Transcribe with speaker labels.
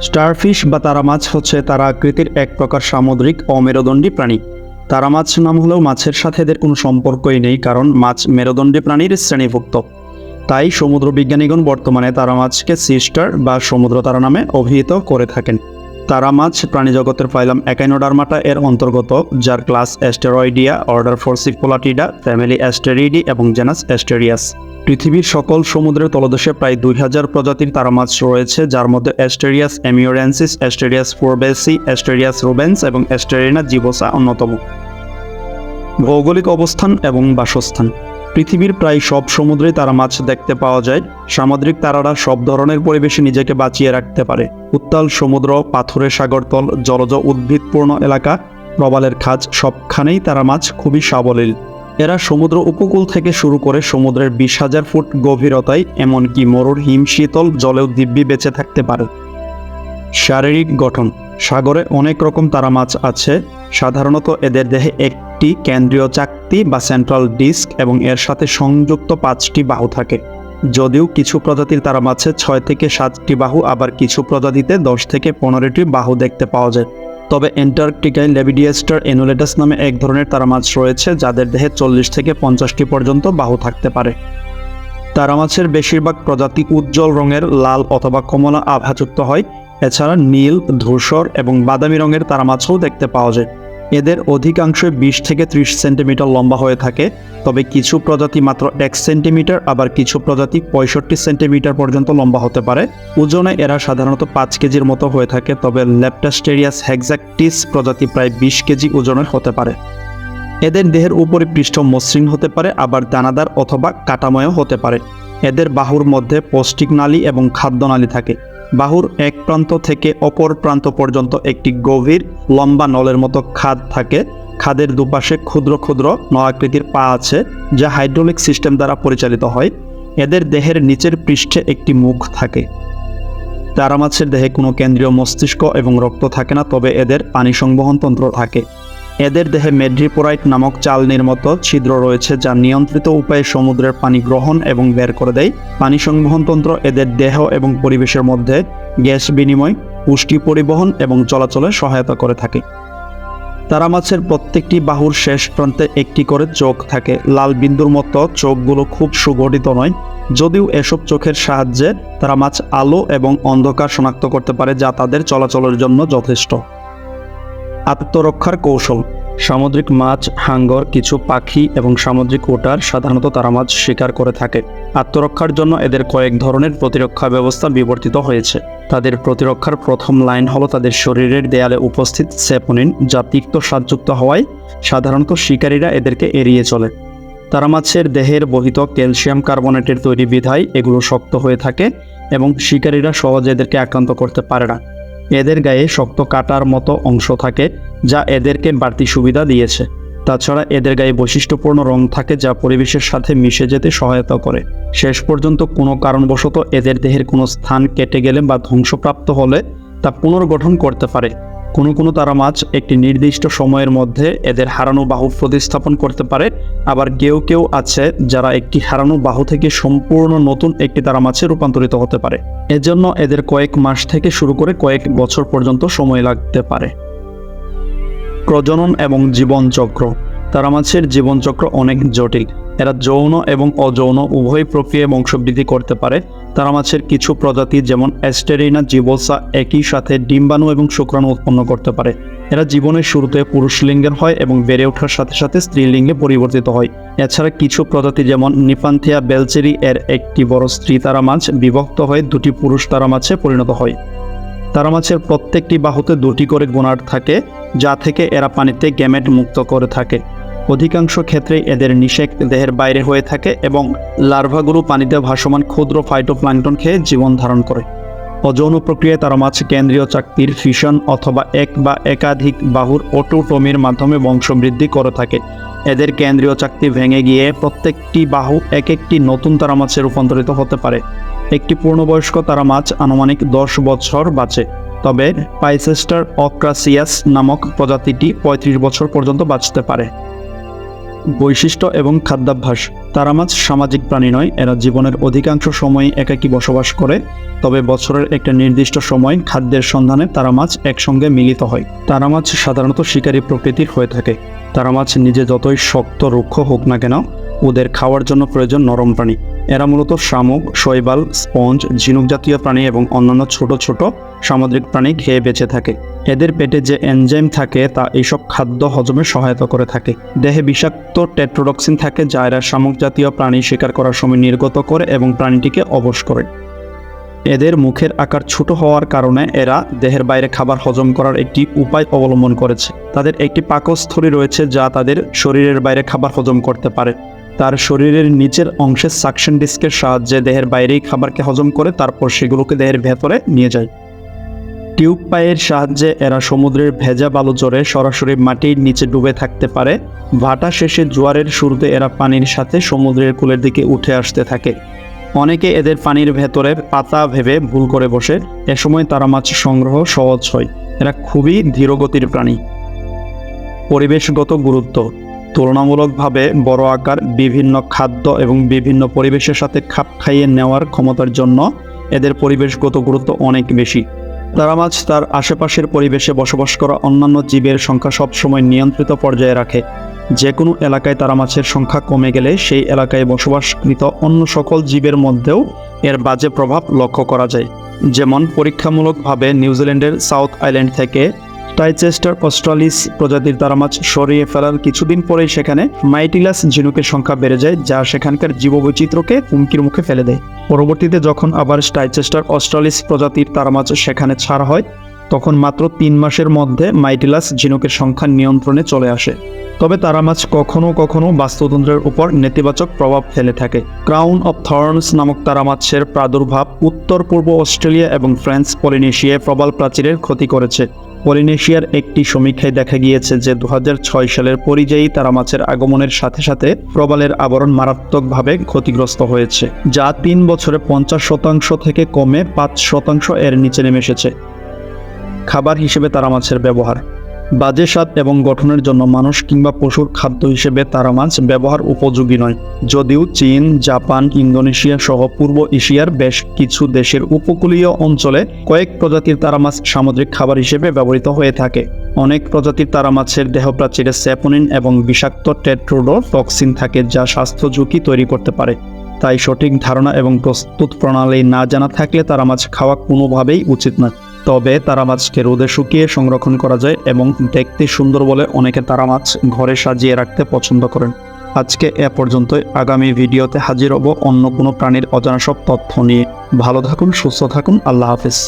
Speaker 1: Starfish বা তারা মাছ হচ্ছে তারা আকৃতির এক প্রকার সামুদ্রিক অমেরুদণ্ডী প্রাণী। তারা মাছ নাম হলেও মাছের সাথে এদের কোনো সম্পর্কই নেই কারণ মাছ মেরুদণ্ডী প্রাণীর শ্রেণীভুক্ত। তাই সমুদ্র বিজ্ঞানীগণ বর্তমানে তারা মাছকে সিস্টার বা সমুদ্র তারা নামে অভিহিত করে থাকেন। তারা মাছ প্রাণীজগতের ফাইলাম একাইনোডার্মাটা এর অন্তর্গত, যার class Asteroidea, order Forcipulatida family Asteriidae এবং জেনাস অ্যাস্টেরিয়াস। পৃথিবীর সকল সমুদ্রের তলদেশে প্রায় দুই হাজার প্রজাতির তারা মাছ রয়েছে, যার মধ্যে অ্যাস্টেরিয়াস এমিওরেন্সিস অ্যাস্টেরিয়াস ফোরবেসি, অ্যাস্টেরিয়াস রুবেন্স এবং অ্যাস্টেরিনা জিবোসা অন্যতম। ভৌগোলিক অবস্থান এবং বাসস্থান। পৃথিবীর প্রায় সব সমুদ্রে তারা মাছ দেখতে পাওয়া যায়। সামুদ্রিক তারারা সব ধরনের পরিবেশে নিজেকে বাঁচিয়ে রাখতে পারে। উত্তাল সমুদ্র, পাথুরে সাগরতল, জলজ, উদ্ভিদপূর্ণ এলাকা, প্রবালের খাজ, সবখানেই তারা মাছ খুবই সাবলীল। এরা সমুদ্র উপকূল থেকে শুরু করে সমুদ্রের বিশ হাজার ফুট গভীরতায়, এমনকি মরুর হিম শীতল জলেও দিব্যি বেঁচে থাকতে পারে। শারীরিক গঠন। সাগরে অনেক রকম তারা মাছ আছে। সাধারণত এদের দেহে একটি কেন্দ্রীয় চাকতি বা সেন্ট্রাল ডিস্ক এবং এর সাথে সংযুক্ত পাঁচটি বাহু থাকে। যদিও কিছু প্রজাতির তারা মাছে ছয় থেকে সাতটি বাহু, আবার কিছু প্রজাতিতে দশ থেকে পনেরোটি বাহু দেখতে পাওয়া যায়। তবে অ্যান্টার্কটিকায় লেবিডিয়াস্টার এনুলেটাস নামে এক ধরনের তারা মাছ রয়েছে, যাদের দেহে চল্লিশ থেকে পঞ্চাশটি পর্যন্ত বাহু থাকতে পারে। তারা মাছের বেশিরভাগ প্রজাতি উজ্জ্বল রঙের, লাল অথবা কমলা আভাযুক্ত হয়। এছাড়া নীল, ধূসর এবং বাদামি রঙের তারা মাছও দেখতে পাওয়া যায়। এদের অধিকাংশই বিশ থেকে ত্রিশ সেন্টিমিটার লম্বা হয়ে থাকে, তবে কিছু প্রজাতি মাত্র এক সেন্টিমিটার, আবার কিছু প্রজাতি পঁয়ষট্টি সেন্টিমিটার পর্যন্ত লম্বা হতে পারে। ওজনে এরা সাধারণত পাঁচ কেজির মতো হয়ে থাকে, তবে ল্যাপটাস্টেরিয়াস হেক্সাকটিস প্রজাতি প্রায় বিশ কেজি ওজনের হতে পারে। এদের দেহের উপরে পৃষ্ঠ মসৃণ হতে পারে, আবার দানাদার অথবা কাটাময় হতে পারে। এদের বাহুর মধ্যে পৌষ্টিক নালী এবং খাদ্যনালী থাকে। বাহুর এক প্রান্ত থেকে অপর প্রান্ত পর্যন্ত একটি গভীর, লম্বা নলের মতো খাদ থাকে। খাদের দুপাশে ক্ষুদ্র ক্ষুদ্র নলাকৃতির পা আছে, যা হাইড্রোলিক সিস্টেম দ্বারা পরিচালিত হয়। এদের দেহের নিচের পৃষ্ঠে একটি মুখ থাকে। তারা মাছের দেহে কোনো কেন্দ্রীয় মস্তিষ্ক এবং রক্ত থাকে না, তবে এদের পানি সংবহন তন্ত্র থাকে। এদের দেহে মেড্রিপোরাইট নামক চালনির মতো ছিদ্র রয়েছে যা নিয়ন্ত্রিত উপায়ে সমুদ্রের পানি গ্রহণ এবং বের করে দেয়। পানি সংবহন তন্ত্র এদের দেহ এবং পরিবেশের মধ্যে গ্যাস বিনিময়, পুষ্টি পরিবহন এবং চলাচলে সহায়তা করে থাকে। তারা মাছের প্রত্যেকটি বাহুর শেষ প্রান্তে একটি করে চোখ থাকে। লাল বিন্দুর মতো চোখগুলো খুব সুগঠিত নয়। যদিও এসব চোখের সাহায্যে তারা মাছ আলো এবং অন্ধকার শনাক্ত করতে পারে যা তাদের চলাচলের জন্য যথেষ্ট। আত্মরক্ষার কৌশল। সামুদ্রিক মাছ, হাঙ্গর, কিছু পাখি এবং সামুদ্রিক ওটার সাধারণত তারা মাছ শিকার করে থাকে। আত্মরক্ষার জন্য এদের কয়েক ধরনের প্রতিরক্ষা ব্যবস্থা বিবর্তিত হয়েছে। তাদের প্রতিরক্ষার প্রথম লাইন হলো তাদের শরীরের দেয়ালে উপস্থিত সেপোনিন, যা তিক্ত স্বাদযুক্ত হওয়ায় সাধারণত শিকারীরা এদেরকে এড়িয়ে চলে। তারা মাছের দেহের বহিত ক্যালসিয়াম কার্বনেটের তৈরি বিধায় এগুলো শক্ত হয়ে থাকে এবং শিকারীরা সহজে এদেরকে আক্রান্ত করতে পারে না। এদের গায়ে শক্ত কাটার মতো অংশ থাকে, যা এদেরকে বাড়তি সুবিধা দিয়েছে। তাছাড়া এদের গায়ে বৈশিষ্ট্যপূর্ণ রং থাকে, যা পরিবেশের সাথে মিশে যেতে সহায়তা করে। শেষ পর্যন্ত কোনো কারণবশত এদের দেহের কোনো স্থান কেটে গেলে বা ধ্বংসপ্রাপ্ত হলে তা পুনর্গঠন করতে পারে। কোনো কোনো তারা মাছ একটি নির্দিষ্ট সময়ের মধ্যে এদের হারানো বাহু প্রতিস্থাপন করতে পারে। আবার কেউ কেউ আছে যারা একটি হারানো বাহু থেকে সম্পূর্ণ নতুন একটি তারা মাছে রূপান্তরিত হতে পারে। এজন্য এদের কয়েক মাস থেকে শুরু করে কয়েক বছর পর্যন্ত সময় লাগতে পারে। প্রজনন এবং জীবনচক্র। তারা মাছের জীবনচক্র অনেক জটিল। এরা যৌন এবং অযৌন উভয় প্রক্রিয়ায় বংশবৃদ্ধি করতে পারে। তারা মাছের কিছু প্রজাতি যেমন অ্যাস্টেরিনা জিবোসা একই সাথে ডিম্বাণু এবং শুক্রাণু উৎপন্ন করতে পারে। এরা জীবনের শুরুতে পুরুষ লিঙ্গের হয় এবং বেড়ে ওঠার সাথে সাথে স্ত্রীলিঙ্গে পরিবর্তিত হয়। এছাড়া কিছু প্রজাতি যেমন নিপান্থিয়া বেলচেরি এর একটি বড় স্ত্রী তারা মাছ বিভক্ত হয়ে দুটি পুরুষ তারা মাছে পরিণত হয়। তারা মাছের প্রত্যেকটি বাহুতে দুটি করে গোনার থাকে, যা থেকে এরা পানিতে গ্যামেট মুক্ত করে থাকে। অধিকাংশ ক্ষেত্রে এদের নিষেক দেহের বাইরে হয়ে থাকে এবং লার্ভাগুলো পানিতে ভাসমান ক্ষুদ্র ফাইটোপ্লাঙ্কটন খেয়ে জীবন ধারণ করে। অযৌন প্রক্রিয়ায় তারা মাছ কেন্দ্রীয় চাকতির ফিশন অথবা এক বা একাধিক বাহুর অটোটমির মাধ্যমে বংশবৃদ্ধি করে থাকে। এদের কেন্দ্রীয় চাকতি ভেঙে গিয়ে প্রত্যেকটি বাহু এক একটি নতুন তারা মাছে রূপান্তরিত হতে পারে। একটি পূর্ণবয়স্ক তারা মাছ আনুমানিক দশ বছর বাঁচে, তবে পাইসেস্টার অক্রাসিয়াস নামক প্রজাতিটি পঁয়ত্রিশ বছর পর্যন্ত বাঁচতে পারে। বৈশিষ্ট্য এবং খাদ্যাভ্যাস। তারা মাছ সামাজিক প্রাণী নয়, এরা জীবনের অধিকাংশ সময় একাকী বসবাস করে, তবে বছরের একটা নির্দিষ্ট সময় খাদ্যের সন্ধানে তারা মাছ একসঙ্গে মিলিত হয়। তারা মাছ সাধারণত শিকারী প্রকৃতির হয়ে থাকে। তারা মাছ নিজে যতই শক্ত, রুক্ষ হোক না কেন, ওদের খাওয়ার জন্য প্রয়োজন নরম প্রাণী। এরা মূলত শামুক, শৈবাল, স্পঞ্জ, ঝিনুক জাতীয় প্রাণী এবং অন্যান্য ছোট ছোট সামুদ্রিক প্রাণী খেয়ে বেঁচে থাকে। এদের পেটে যে এনজাইম থাকে, তা এইসব খাদ্য হজমে সহায়তা করে থাকে। দেহে বিষাক্ত টেট্রোডক্সিন থাকে, যা এরা শামুক জাতীয় প্রাণী শিকার করার সময় নির্গত করে এবং প্রাণীটিকে অবশ করে। এদের মুখের আকার ছোট হওয়ার কারণে এরা দেহের বাইরে খাবার হজম করার একটি উপায় অবলম্বন করেছে। তাদের একটি পাকস্থলী রয়েছে, যা তাদের শরীরের বাইরে খাবার হজম করতে পারে। তার শরীরের নিচের অংশের সাকশন ডিস্কের সাহায্যে দেহের বাইরেই খাবারকে হজম করে, তারপর সেগুলোকে দেহের ভেতরে নিয়ে যায়। টিউব পায়ের সাহায্যে এরা সমুদ্রের ভেজা বালু জোরে সরাসরি মাটির নিচে ডুবে থাকতে পারে। ভাটা শেষে জোয়ারের শুরুতে এরা পানির সাথে সমুদ্রের কূলের দিকে উঠে আসতে থাকে। অনেকে এদের পানির ভেতরে পাতা ভেবে ভুল করে বসে। এ সময় তারা মাছ সংগ্রহ সহজ হয়। এরা খুবই ধীরগতির প্রাণী। পরিবেশগত গুরুত্ব। তুলনামূলকভাবে বড় আকার, বিভিন্ন খাদ্য এবং বিভিন্ন পরিবেশের সাথে খাপ খাইয়ে নেওয়ার ক্ষমতার জন্য এদের পরিবেশগত গুরুত্ব অনেক বেশি। তারা মাছ তার আশেপাশের পরিবেশে বসবাস করা অন্যান্য জীবের সংখ্যা সবসময় নিয়ন্ত্রিত পর্যায়ে রাখে। যে কোনো এলাকায় তারা মাছের সংখ্যা কমে গেলে সেই এলাকায় বসবাসকৃত অন্য সকল জীবের মধ্যেও এর বাজে প্রভাব লক্ষ্য করা যায়। যেমন পরীক্ষামূলকভাবে নিউজিল্যান্ডের সাউথ আইল্যান্ড থেকে টাইচেস্টার অস্ট্রালিস প্রজাতির তারা মাছ সরিয়ে ফেলার কিছুদিন পরেই সেখানে মাইটিলাস ঝিনুকের সংখ্যা বেড়ে যায়, যা সেখানকার জীববৈচিত্র্যকে হুমকির মুখে ফেলে দেয়। পরবর্তীতে যখন আবার টাইচেস্টার অস্ট্রালিস প্রজাতির তারা মাছ সেখানে ছাড়া হয়, তখন মাত্র তিন মাসের মধ্যে মাইটিলাস ঝিনুকের সংখ্যা নিয়ন্ত্রণে চলে আসে। তবে তারা মাছ কখনো কখনো বাস্তুতন্ত্রের উপর নেতিবাচক প্রভাব ফেলে থাকে। ক্রাউন অফ থর্নস নামক তারা মাছের প্রাদুর্ভাব উত্তর পূর্ব অস্ট্রেলিয়া এবং ফ্রান্স পলিনেশিয়ায় প্রবাল প্রাচীরের ক্ষতি করেছে। পলিনেশিয়ার একটি সমীক্ষায় দেখা গিয়েছে যে দু হাজার ছয় সালের পরিযায়ী তারা মাছের আগমনের সাথে সাথে প্রবালের আবরণ মারাত্মকভাবে ক্ষতিগ্রস্ত হয়েছে, যা তিন বছরে পঞ্চাশ শতাংশ থেকে কমে পাঁচ শতাংশ এর নিচে নেমে এসেছে। খাবার হিসেবে তারা মাছের ব্যবহার বাজে স্বাদ এবং গঠনের জন্য মানুষ কিংবা পশুর খাদ্য হিসেবে তারা মাছ ব্যবহার উপযোগী নয়। যদিও চীন, জাপান, ইন্দোনেশিয়া সহ পূর্ব এশিয়ার বেশ কিছু দেশের উপকূলীয় অঞ্চলে কয়েক প্রজাতির তারা মাছ সামুদ্রিক খাবার হিসেবে ব্যবহৃত হয়ে থাকে। অনেক প্রজাতির তারা মাছের দেহপ্রাচীরে স্যাপোনিন এবং বিষাক্ত টেট্রোডো টক্সিন থাকে যা স্বাস্থ্য ঝুঁকি তৈরি করতে পারে। তাই সঠিক ধারণা এবং প্রস্তুত প্রণালী না জানা থাকলে তারা মাছ খাওয়া কোনোভাবেই উচিত নয়। তবে তারা মাছকে রোদে শুকিয়ে সংরক্ষণ করা যায় এবং দেখতে সুন্দর বলে অনেকে তারা মাছ ঘরে সাজিয়ে রাখতে পছন্দ করেন। আজকে এ পর্যন্তই। আগামী ভিডিওতে হাজির হব অন্য কোনো প্রাণীর অজানা সব তথ্য নিয়ে। ভালো থাকুন, সুস্থ থাকুন। আল্লাহ হাফিজ।